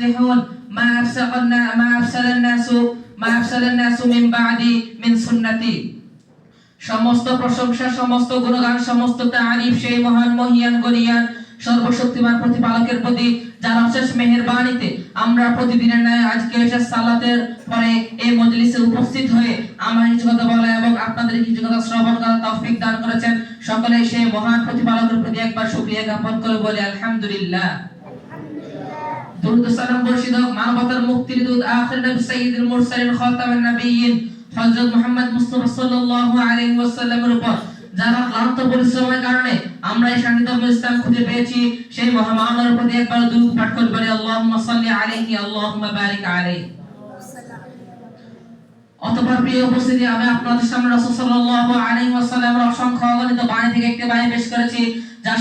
يصلحون ما أفسد النا- ما أفسد الناس ما أفسد الناس من بعدي من سنتي সমস্ত প্রশংসা সমস্ত গুণগান সমস্ত তারিফ সেই মহান মহিয়ান গরিয়ান সর্বশক্তিমান প্রতিপালকের প্রতি যার অশেষ মেহেরবানিতে আমরা প্রতিদিনের ন্যায় আজকে এসে সালাতের পরে এই মজলিসে উপস্থিত হয়ে আমার কিছু কথা বলা এবং আপনাদের কিছু কথা শ্রবণ করার তৌফিক দান করেছেন সকলে সেই মহান প্রতিপালকের প্রতি একবার শুকরিয়া জ্ঞাপন করে বলে আলহামদুলিল্লাহ দুরুদ সালাম বর্ষিত মানবতার মুক্তির দূত আখির নবী সাইয়্যিদুল মুরসালিন খাতামুন নবিয়্যিন হযরত মুহাম্মদ মুস্তাফা সাল্লাল্লাহু আলাইহি ওয়াসাল্লামের উপর। যারা ক্লান্ত পরিশ্রমের কারণে আমরা এই শান্তিধর্ম ইসলাম খুঁজে পেয়েছি, সেই মহামানবের প্রতি একবার দুরূদ পাঠ করে বলি আল্লাহুম্মা সাল্লি আলাইহি, আল্লাহুম্মা বারিক আলাইহি। অতঃপর প্রিয় উপস্থিতি, আমি আপনাদের সামনে রাসূল সাল্লাল্লাহু আলাইহি ওয়াসাল্লামের অসংখ্য অগণিত বাণী থেকে একটি বাণী পেশ করেছি, যার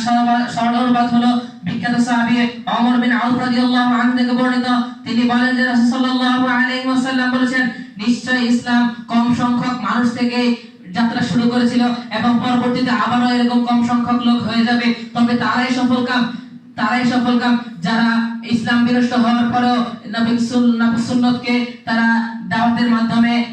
সরল হলো বিখ্যাত সাহাবী ওমর বিন আউফ রাদিয়াল্লাহু আনহু থেকে বর্ণিত। তিনি বলেন যে রাসূল সাল্লাল্লাহু আলাইহি ওয়াসাল্লাম বলেছেন নিশ্চয় ইসলাম কম সংখ্যক মানুষ থেকে যাত্রা শুরু করেছিল এবং পরবর্তীতে আবারও এরকম কম সংখ্যক লোক হয়ে যাবে। তবে তারাই সফল কাম, তারাই সফল কাম। যারা ইসলাম বিনষ্ট হওয়ার পরেও নবী সুন- নবী সুন্নতকে তারা দাওয়াতের মাধ্যমে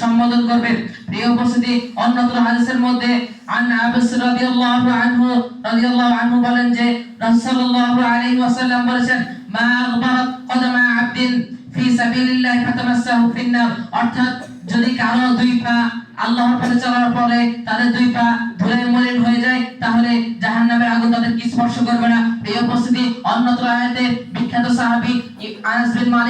সম্বোধন করবেন প্রিয় উপস্থিতি অন্যত্র হাদিসের মধ্যে আন আবস রাদিয়াল্লাহু আনহু রাদিয়াল্লাহু আনহু বলেন যে, রাসূল সাল্লাল্লাহু আলাইহি ওয়াসাল্লাম বলেছেন, মা আগবারাত কদমা আবদিন ফি সাবিলিল্লাহি ফাতামাসসাহু ফিন্নার। অর্থাৎ, যদি কারও দুই পা আল্লাহর পথে চলার পরে তাদের দুই পা ধুলে মলিন হয়ে যায়, তাহলে জাহান্নামের আগুন তাদের কি স্পর্শ করবে না? প্রিয় উপস্থিতি, অন্যত্র আয়াতে বিখ্যাত সাহাবী আনাস বিন